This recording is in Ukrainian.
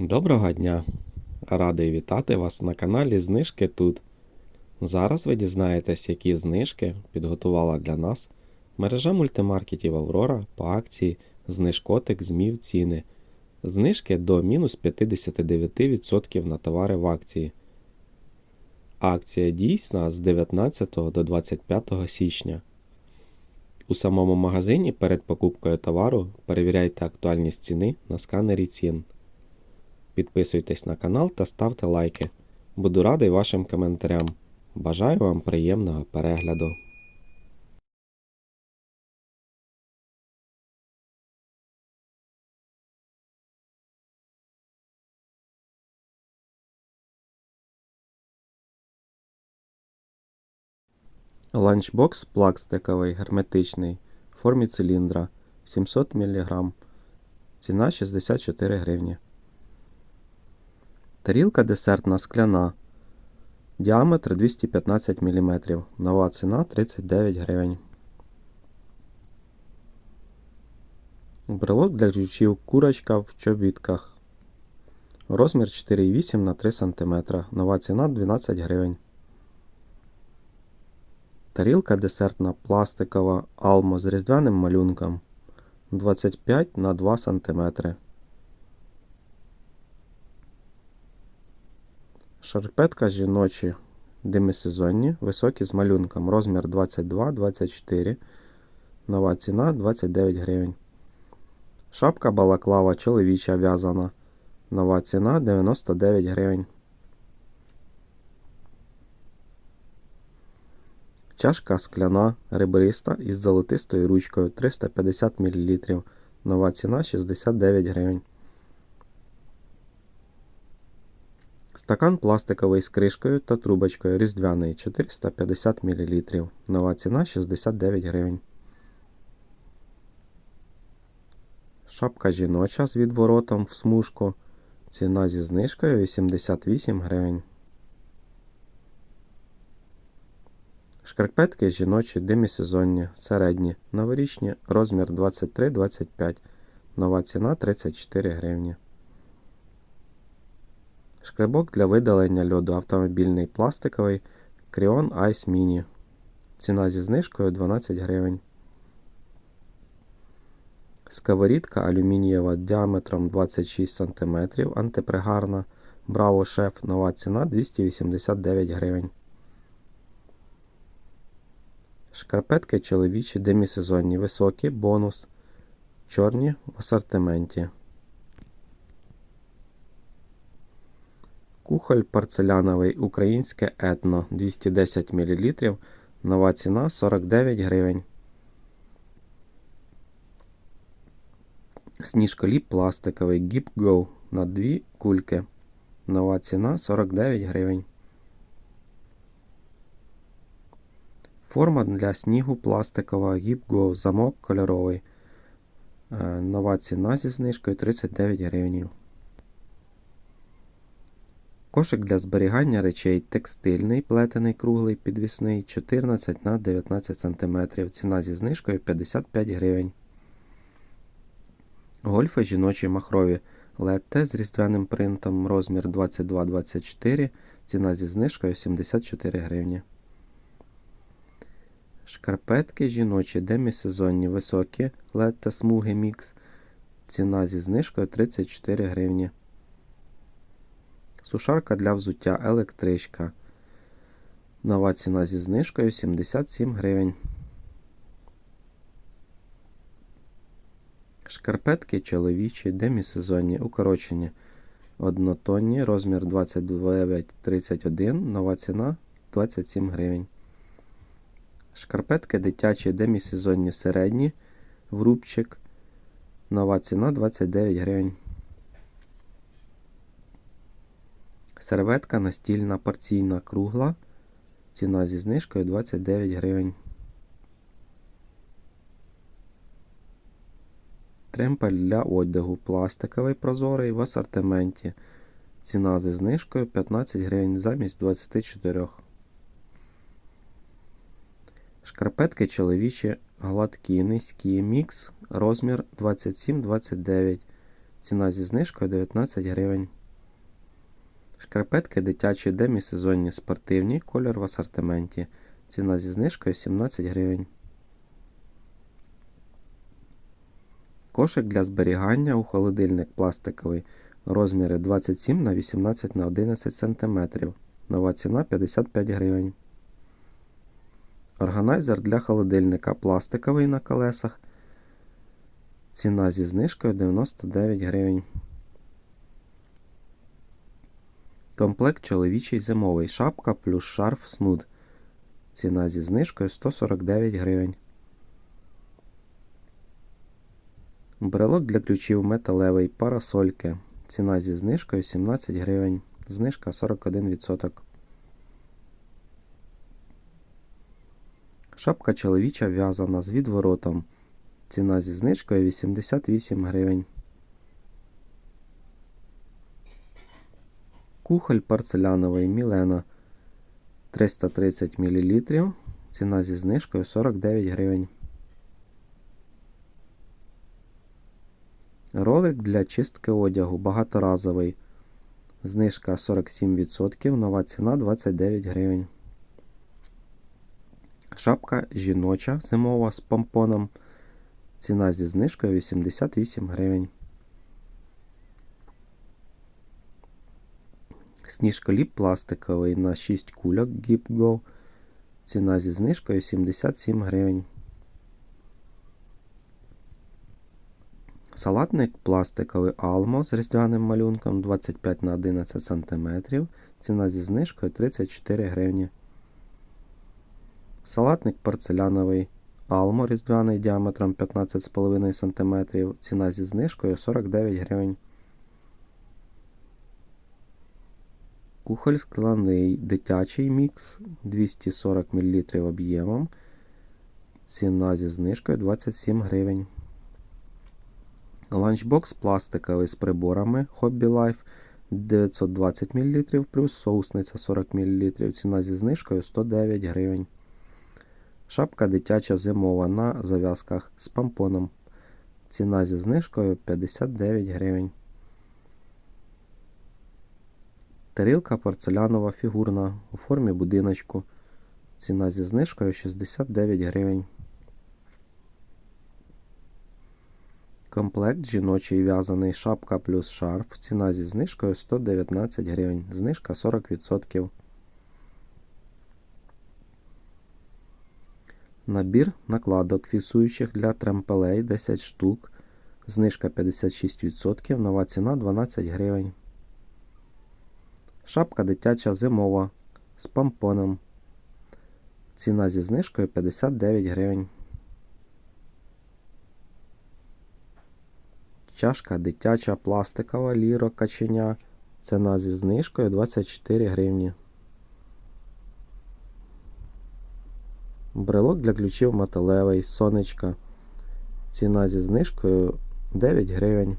Доброго дня! Радий вітати вас на каналі Знижки тут. Зараз ви дізнаєтесь, які знижки підготувала для нас мережа мультимаркетів Аврора по акції Знижкотик змів ціни. Знижки до мінус 59% на товари в акції. Акція дійсна з 19 до 25 січня. У самому магазині перед покупкою товару перевіряйте актуальність ціни на сканері цін. Підписуйтесь на канал та ставте лайки. Буду радий вашим коментарям. Бажаю вам приємного перегляду. Ланчбокс пластиковий герметичний в формі циліндра 700 мг. Ціна 64 гривні. Тарілка десертна скляна. Діаметр 215 мм. Нова ціна 39 гривень. Брелок для ключів курочка в чобітках. Розмір 4,8 на 3 см. Нова ціна 12 гривень. Тарілка десертна пластикова Almo з різдвяним малюнком 25 на 2 см. Шарпетка жіночі демисезонні, високі з малюнком. Розмір 22-24. Нова ціна 29 гривень. Шапка балаклава чоловіча в'язана. Нова ціна 99 гривень. Чашка скляна ребриста із золотистою ручкою 350 мл. Нова ціна 69 гривень. Стакан пластиковий з кришкою та трубочкою різдвяний 450 мл. Нова ціна 69 гривень. Шапка жіноча з відворотом в смужку. Ціна зі знижкою 88 гривень. Шкарпетки жіночі демісезонні, середні, новорічні, розмір 23-25. Нова ціна 34 гривні. Шкребок для видалення льоду автомобільний пластиковий Creon Ice Mini. Ціна зі знижкою 12 гривень. Сковорідка алюмінієва діаметром 26 см антипригарна. Браво Шеф. Нова ціна 289 гривень. Шкарпетки чоловічі демісезонні високі, бонус. Чорні в асортименті. Кухоль порцеляновий українське етно 210 мл. Нова ціна 49 гривень. Сніжколіп пластиковий Gip Go на 2 кульки. Нова ціна 49 гривень. Форма для снігу пластикова Gip Go замок кольоровий. Е, Нова ціна зі знижкою 39 гривень. Кошик для зберігання речей текстильний, плетений круглий підвісний 14 на 19 см. Ціна зі знижкою 55 гривень. Гольфи жіночі махрові летте з різдвяним принтом розмір 22-24. Ціна зі знижкою 74 гривні. Шкарпетки жіночі демісезонні високі летте смуги мікс. Ціна зі знижкою 34 гривні. Сушарка для взуття електричка. Нова ціна зі знижкою 77 гривень. Шкарпетки чоловічі, демісезонні, укорочені. Однотонні, розмір 29,31, нова ціна 27 гривень. Шкарпетки дитячі демісезонні середні, врубчик. Нова ціна 29 гривень. Серветка настільна порційна кругла. Ціна зі знижкою 29 гривень. Тремпель для одягу пластиковий прозорий в асортименті. Ціна зі знижкою 15 гривень замість 24. Шкарпетки чоловічі гладкі, низькі, мікс, розмір 27-29. Ціна зі знижкою 19 гривень. Шкарпетки дитячі демісезонні спортивні, колір в асортименті. Ціна зі знижкою 17 гривень. Кошик для зберігання у холодильник пластиковий. Розміри 27 на 18 на 11 см. Нова ціна 55 гривень. Органайзер для холодильника пластиковий на колесах. Ціна зі знижкою 99 гривень. Комплект чоловічий зимовий шапка плюс шарф снуд. Ціна зі знижкою 149 гривень. Брелок для ключів металевий парасольки. Ціна зі знижкою 17 гривень. Знижка 41%. Шапка чоловіча в'язана з відворотом. Ціна зі знижкою 88 гривень. Кухоль порцеляновий Мілена 330 мл. Ціна зі знижкою 49 гривень. Ролик для чистки одягу багаторазовий. Знижка 47%, нова ціна 29 гривень. Шапка жіноча зимова з помпоном. Ціна зі знижкою 88 гривень. Сніжколіп пластиковий на 6 кульок GipGo. Ціна зі знижкою 77 гривень. Салатник пластиковий Almo з різдвяним малюнком 25 на 11 см. Ціна зі знижкою 34 гривні. Салатник порцеляновий Almo різдвяний діаметром 15,5 см. Ціна зі знижкою 49 гривень. Кухоль скляний дитячий мікс 240 мл об'ємом. Ціна зі знижкою 27 гривень. Ланчбокс пластиковий з приборами Hobby Life 920 мл плюс соусниця 40 мл. Ціна зі знижкою 109 гривень. Шапка дитяча зимова на зав'язках з помпоном. Ціна зі знижкою 59 гривень. Тарілка порцелянова фігурна у формі будиночку. Ціна зі знижкою 69 гривень. Комплект жіночий в'язаний шапка плюс шарф. Ціна зі знижкою 119 гривень. Знижка 40%. Набір накладок фіксуючих для тремпелей 10 штук. Знижка 56%. Нова ціна 12 гривень. Шапка дитяча зимова з помпоном. Ціна зі знижкою 59 гривень. Чашка дитяча пластикова ліро каченя. Ціна зі знижкою 24 гривні. Брелок для ключів металевий, сонечка. Ціна зі знижкою 9 гривень.